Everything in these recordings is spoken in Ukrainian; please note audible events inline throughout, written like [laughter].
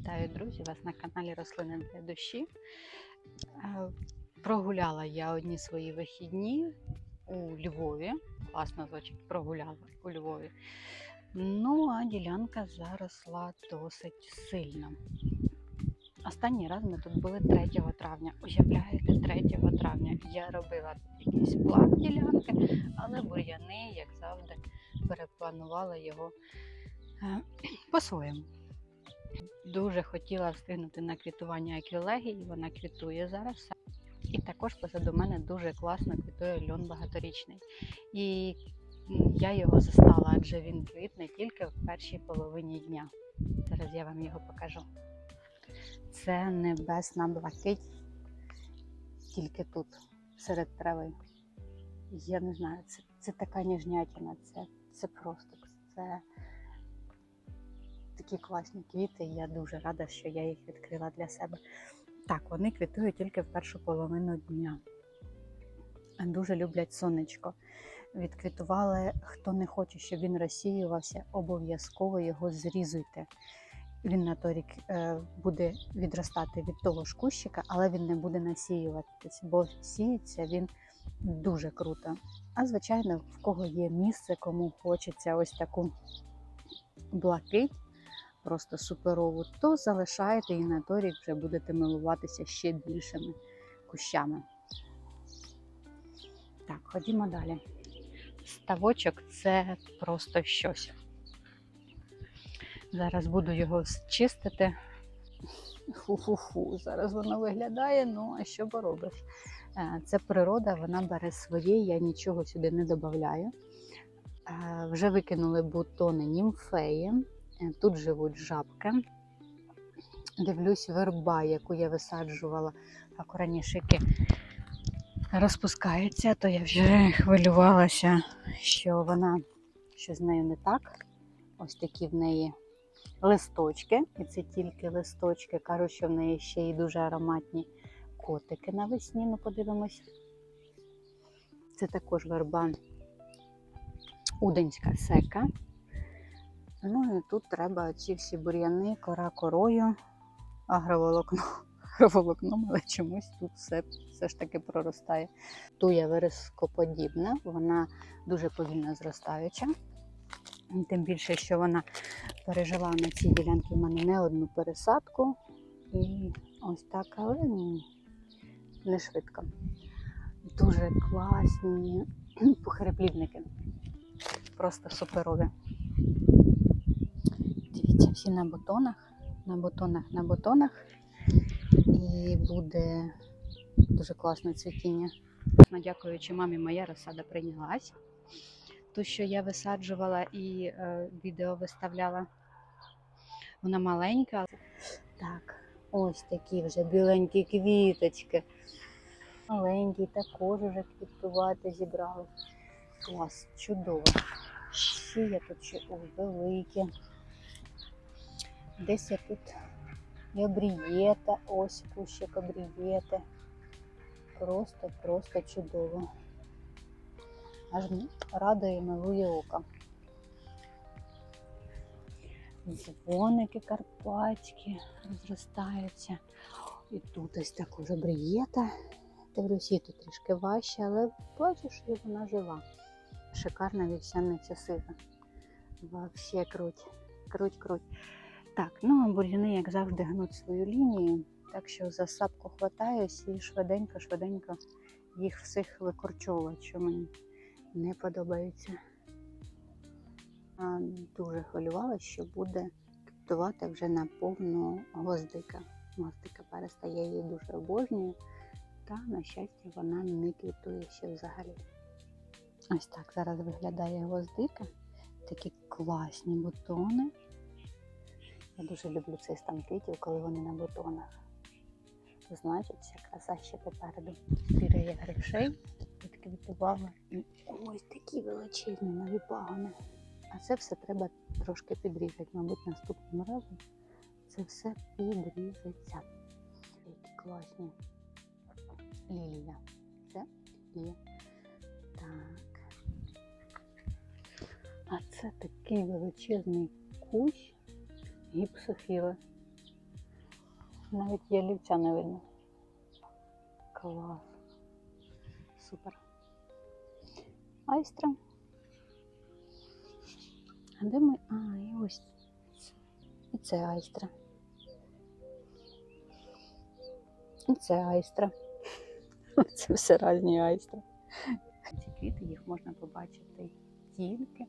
Вітаю, друзі! Вас на каналі Рослини для душі. Е, Прогуляла я одні свої вихідні у Львові. Класно звучить, прогуляла у Львові. Ну, а ділянка заросла досить сильно. Останній раз ми тут були 3 травня. Уявляєте, 3 травня я робила якийсь план ділянки, але бур'яни, як завжди, перепланувала його е, [clears throat] по-своєму. Дуже хотіла встигнути на квітування акрилегії, вона квітує зараз. І також позаду мене дуже класно квітує льон багаторічний. І я його застала, адже він квітне тільки в першій половині дня. Зараз я вам його покажу. Це небесна блакить, тільки тут, серед трави. Я не знаю, це, це така ніжнятина, це, це просто це такі класні квіти. і Я дуже рада, що я їх відкрила для себе. Так, вони квітують тільки в першу половину дня. Дуже люблять сонечко. Відквітували, хто не хоче, щоб він розсіювався, обов'язково його зрізуйте. Він на той рік е, буде відростати від того ж кущика, але він не буде насіюватися, бо сіється він дуже круто. А звичайно, в кого є місце, кому хочеться ось таку блакить, просто суперову, то залишаєте і на той вже будете милуватися ще більшими кущами. Так, ходімо далі. Ставочок це просто щось. Зараз буду його чистити. Фу-фу-фу, зараз воно виглядає, ну а що поробиш? Е, Це природа, вона бере своє, я нічого сюди не додаю. Вже викинули бутони німфеї. Е, Тут живуть жабки. Дивлюсь, верба, яку я висаджувала акуранішики, розпускається, то я вже хвилювалася, що вона що з нею не так. Ось такі в неї листочки, і це тільки листочки. Кажуть, що в неї ще й дуже ароматні котики навесні. Ну, подивимось. Це також верба Уденська сека. Ну і тут треба ці всі бур'яни, кора корою, агроволокно, [laughs] агроволокном, але чомусь тут все, все ж таки проростає. Туя верескоподібна, вона дуже повільно зростаюча. Тим більше, що вона пережила на цій ділянці в мене не одну пересадку. І ось так, але не швидко. Дуже класні [clears throat] похереплівники. Просто суперові. Дивіться, всі на бутонах, на бутонах, на бутонах. І буде дуже класне цвітіння. Дякуючи мамі, моя розсада прийнялась. Ту, що я висаджувала і е, відео виставляла. Вона маленька. Так, ось такі вже біленькі квіточки. Маленькі також вже квітувати зібрали. Клас, чудово. Ще я тут ще великі. Десь я тут і обрієта, ось кущик обрієти. Просто, просто чудово. Аж радує милує око. Дзвоники карпатські розростаються. І тут ось також обрієта. Дивлюсь, їй тут трішки важче, але бачу, що вона жива. Шикарна вівсяниця сира. Вообще круть, круть, круть. Так, ну а бур'яни, як завжди, гнуть свою лінію, так що за сапку хватаюсь і швиденько-швиденько їх всіх викорчовувати, що мені не подобається. Дуже хвилювалася, що буде квітувати вже на повну гвоздика. Гвоздика перестає її дуже обожнюю, та, на щастя, вона не квітує ще взагалі. Ось так зараз виглядає гвоздика. Такі класні бутони. Я дуже люблю цей стан квітів, коли вони на бутонах. Значить, вся краса ще попереду. Біля грибшей відквітувала. І ось такі величезні нові пагони. А це все треба трошки підрізати. Мабуть, наступним разом це все підрізеться. Які класні лілія. Це лілія. Так. А це такий величезний кущ гіпсофіли. Навіть ялівця не видно. Клас. Супер. Айстра. А де ми? А, і ось. І це айстра. І це айстра. [laughs] Це все різні айстри. Ці квіти їх можна побачити тільки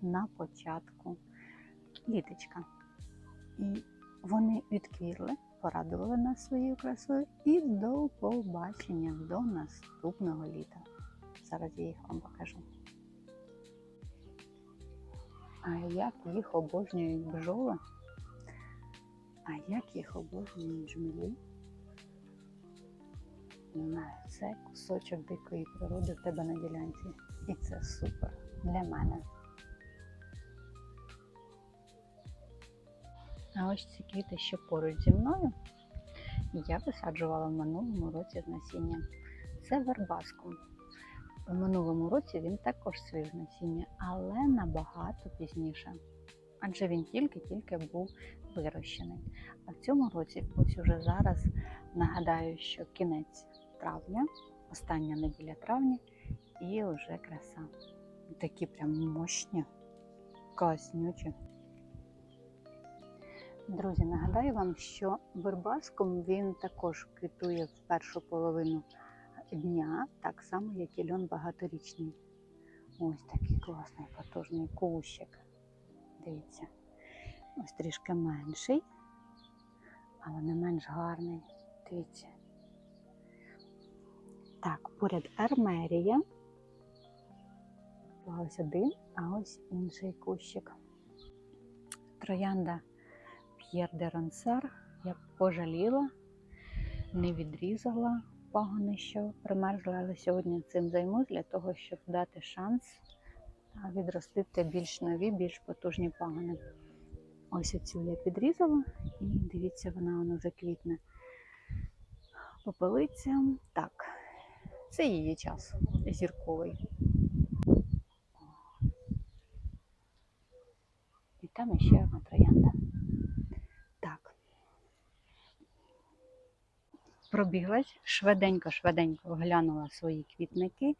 на початку літочка. І вони відквірли, порадували нас своєю красою і до побачення до наступного літа. Зараз я їх вам покажу. А як їх обожнюють бджоли, а як їх обожнюють жмелі. На це кусочок дикої природи в тебе на ділянці. І це супер для мене. А ось ці квіти, що поруч зі мною, я висаджувала в минулому році з насіння. Це вербаскум. В минулому році він також свіж з насіння, але набагато пізніше. Адже він тільки-тільки був вирощений. А в цьому році, ось уже зараз, нагадаю, що кінець травня, остання неділя травня, і вже краса. Такі прям мощні, класнючі. Друзі, нагадаю вам, що вербаском він також квітує в першу половину дня, так само, як і льон багаторічний. Ось такий класний потужний кущик. Дивіться, ось трішки менший, але не менш гарний. Дивіться. Так, поряд армерія. Ось один, а ось інший кущик. Троянда П'єр де Ронсар я пожаліла, не відрізала пагони, що примерзли, але сьогодні цим займусь для того, щоб дати шанс відростити більш нові, більш потужні пагони. Ось оцю я підрізала, і дивіться, вона воно вже квітне. Так, це її час зірковий. І там ще одна троянда. Так. Пробіглась, швиденько-швиденько оглянула свої квітники.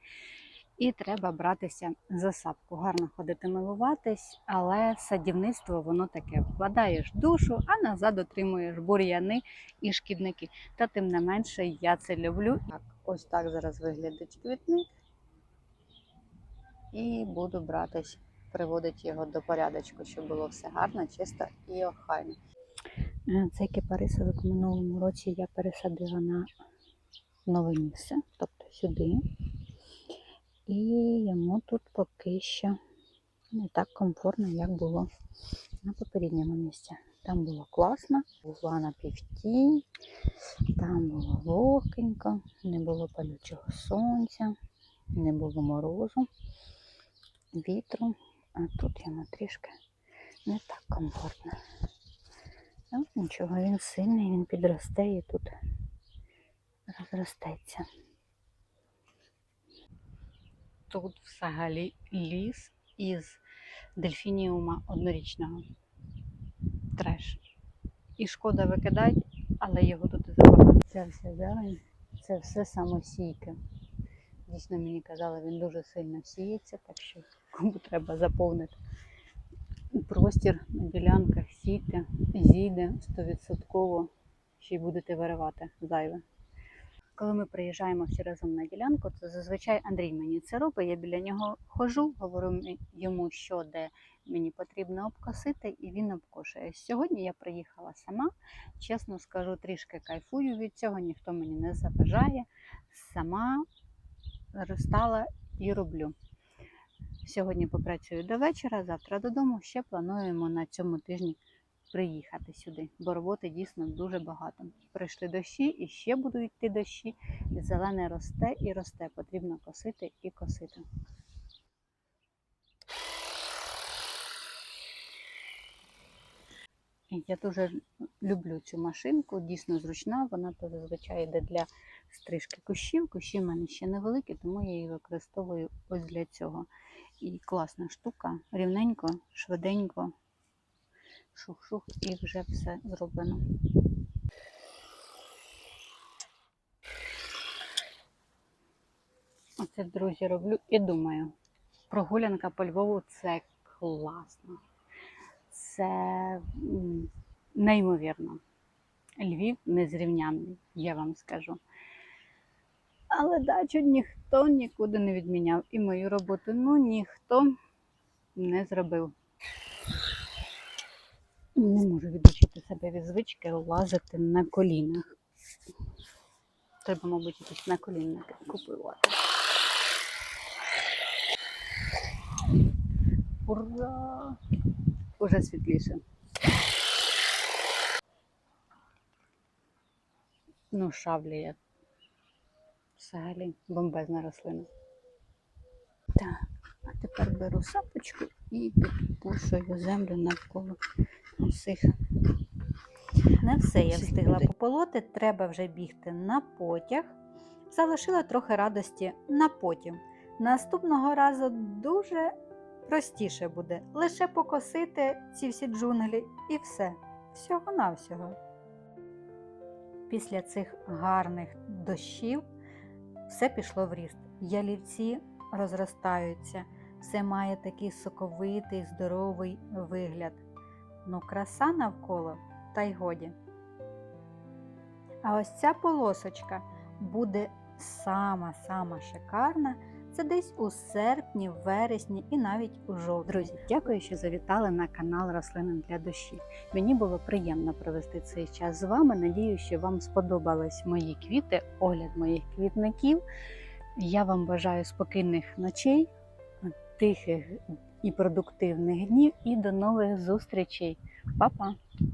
І треба братися за сапку. Гарно ходити милуватись, але садівництво воно таке. Вкладаєш душу, а назад отримуєш бур'яни і шкідники. Та тим не менше я це люблю. Так, ось так зараз виглядить квітник. І буду братись, приводити його до порядочку, щоб було все гарно, чисто і охайно. Е, Цей кипарисовик в минулому році я пересадила на нове місце, тобто сюди. І йому тут поки що не так комфортно, як було на попередньому місці. Там було класно, була на півтінь, там було вогкенько, не було палючого сонця, не було морозу, вітру, а тут йому трішки не так комфортно. Ну, нічого, він сильний, він підросте і тут розростеться. Тут взагалі ліс із дельфініума однорічного. Треш. І шкода викидати, але його тут і забагато. Це все зелень, це все самосійки. Дійсно, мені казали, він дуже сильно сіється, так що кому треба заповнити простір на ділянках, сійте, зійде 100%, ще й будете виривати зайве. Коли ми приїжджаємо всі разом на ділянку, то зазвичай Андрій мені це робить. Я біля нього хожу, говорю йому, що де мені потрібно обкосити, і він обкошує. Сьогодні я приїхала сама. Чесно скажу, трішки кайфую від цього, ніхто мені не заважає. Сама розстала і роблю. Сьогодні попрацюю до вечора, завтра додому. Ще плануємо на цьому тижні приїхати сюди, бо роботи дійсно дуже багато. Прийшли дощі і ще будуть йти дощі. Зелене росте і росте. Потрібно косити і косити. Я дуже люблю цю машинку, дійсно зручна. Вона то зазвичай йде для стрижки кущів. Кущі в мене ще невеликі, тому я її використовую ось для цього і класна штука. Рівненько, швиденько, шух-шух і вже все зроблено. Оце, друзі, роблю і думаю. Прогулянка по Львову це класно. Це неймовірно. Львів незрівнянний, я вам скажу. Але дачу ніхто нікуди не відміняв. І мою роботу ну ніхто не зробив. Не можу відучити себе від звички лазити на колінах. Треба, мабуть, якісь наколінники купувати. Ура! Уже світліше. Ну, шавлія. Взагалі бомбезна рослина. Так, а тепер беру сапочку і підпушую землю навколо усіх. Не все я встигла пополоти, треба вже бігти на потяг. Залишила трохи радості на потім. Наступного разу дуже простіше буде лише покосити ці всі джунглі і все. Всього-навсього. Після цих гарних дощів все пішло в ріст. Ялівці розростаються, все має такий соковитий, здоровий вигляд. Ну, краса навколо, та й годі. А ось ця полосочка буде сама-сама шикарна. Це десь у серпні, вересні і навіть у жовтні. Друзі, дякую, що завітали на канал Рослини для душі. Мені було приємно провести цей час з вами. Надію, що вам сподобались мої квіти, огляд моїх квітників. Я вам бажаю спокійних ночей, тихих і продуктивних днів і до нових зустрічей. Па-па!